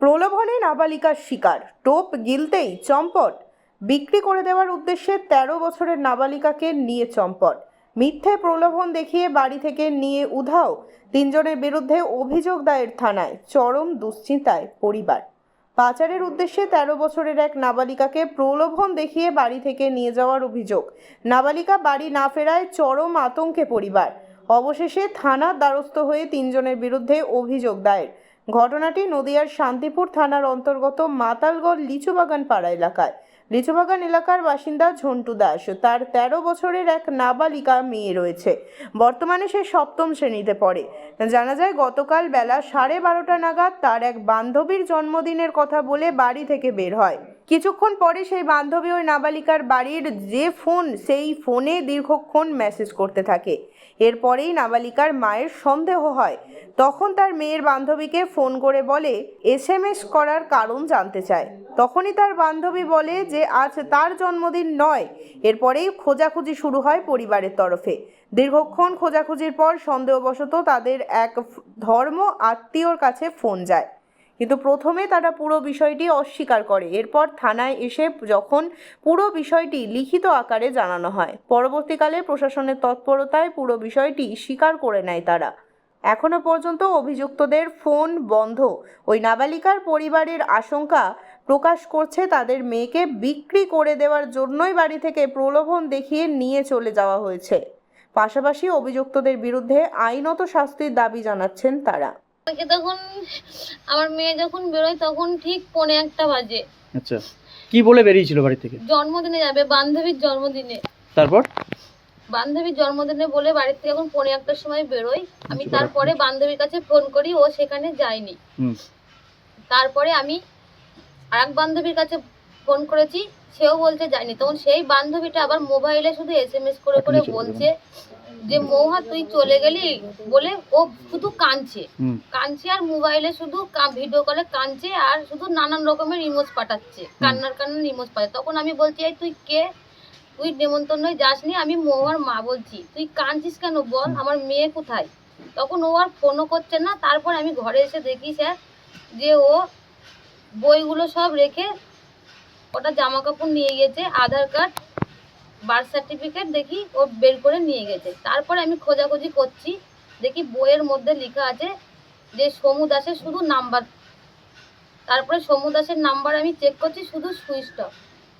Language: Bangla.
প্রলোভনে নাবালিকার শিকার, টোপ গিলতেই চম্পট। বিক্রি করে দেওয়ার উদ্দেশ্যে তেরো বছরের নাবালিকাকে নিয়ে চম্পট। মিথ্যে প্রলোভন দেখিয়ে বাড়ি থেকে নিয়ে উধাও। তিনজনের বিরুদ্ধে অভিযোগ দায়ের থানায়, চরম দুশ্চিন্তায় পরিবার। পাচারের উদ্দেশ্যে তেরো বছরের এক নাবালিকাকে প্রলোভন দেখিয়ে বাড়ি থেকে নিয়ে যাওয়ার অভিযোগ। নাবালিকা বাড়ি না ফেরায় চরম আতঙ্কে পরিবার। অবশেষে থানার দ্বারস্থ হয়ে তিনজনের বিরুদ্ধে অভিযোগ দায়ের। ঘটনাটি নদিয়ার শান্তিপুর থানার অন্তর্গত মাতালগড় লিচুবাগান পাড়া এলাকায়। লিচুবাগান এলাকার বাসিন্দা ঝন্টু দাস, তার তেরো বছরের এক নাবালিকা মেয়ে রয়েছে। বর্তমানে সে সপ্তম শ্রেণীতে পড়ে। জানা যায়, গতকাল বেলা সাড়ে বারোটা নাগাদ তার এক বান্ধবীর জন্মদিনের কথা বলে বাড়ি থেকে বের হয়। কিছুক্ষণ পরে সেই বান্ধবী ওই নাবালিকার বাড়ির যে ফোন, সেই ফোনে দীর্ঘক্ষণ মেসেজ করতে থাকে। এরপরেই নাবালিকার মায়ের সন্দেহ হয়। তখন তার মেয়ের বান্ধবীকে ফোন করে বলে এসএমএস করার কারণ জানতে চায়। তখনই তার বান্ধবী বলে যে, আজ তার জন্মদিন নয়। এরপরেই খোঁজাখুঁজি শুরু হয় পরিবারের তরফে। দীর্ঘক্ষণ খোঁজাখুঁজির পর সন্দেহবশত তাদের এক ধর্ম আত্মীয়র কাছে ফোন যায়। কিন্তু প্রথমে তারা পুরো বিষয়টি অস্বীকার করে। এরপর থানায় এসে যখন পুরো বিষয়টি লিখিত আকারে জানানো হয়, পরবর্তীকালে প্রশাসনের তৎপরতায় পুরো বিষয়টি স্বীকার করে নেয় তারা। এখনও পর্যন্ত অভিযুক্তদের ফোন বন্ধ। ওই নাবালিকার পরিবারের আশঙ্কা প্রকাশ করছে তাদের মেয়েকে বিক্রি করে দেওয়ার জন্যই বাড়ি থেকে প্রলোভন দেখিয়ে নিয়ে চলে যাওয়া হয়েছে। পাশাপাশি অভিযুক্তদের বিরুদ্ধে আইনত শাস্তির দাবি জানাচ্ছেন তারা। আমাকে তখন আমার মেয়ে যখন বেরোয় তখন ঠিক পনে একটা বাজে। আচ্ছা। কি বলে বেরিয়েছিল বাড়ি থেকে? জন্মদিনে যাবে বান্ধবীর জন্মদিনে। তারপর? বান্ধবীর জন্মদিনে বলে বাড়ি থেকে এখন পনে একটার সময় বেরোই আমি আচ্ছা, তারপরে বান্ধবীর কাছে ফোন করি ও সেখানে যায়নি। হুম। তারপরে আমি আর এক বান্ধবীর কাছে ফোন করেছি সেও বলছে যায়নি। তখন সেই বান্ধবীটা আবার মোবাইলে শুধু এস এম এস করে করে বলছে যে মৌহা তুই চলে গেলি? বলে ও শুধু কাঁদছে। কাঁদছে আর মোবাইলে শুধু ভিডিও কলে কাঁদছে আর শুধু নানান রকমের ইমোজ পাঠাচ্ছে কান্নার কান্নার ইমোজ পাঠাচ্ছে। তখন আমি বলছি এই তুই কে? তুই নেমন্তন্নই যাসনি? আমি মৌহার মা বলছি। তুই কাঁদছিস কেন বল? আমার মেয়ে কোথায়? তখন ও আর ফোনও করছে না। তারপর আমি ঘরে এসে দেখি স্যার যে ও বইগুলো সব রেখে ওটা জামা কাপড় নিয়ে গেছে, আধার কার্ড বার্থ সার্টিফিকেট দেখি ও বের করে নিয়ে গেছে। তারপরে আমি খোঁজাখুঁজি করছি, দেখি বইয়ের মধ্যে লেখা আছে যে সমু দাসের শুধু নাম্বার। তারপরে সমু দাসের নাম্বার আমি চেক করছি, শুধু সুইচ অফ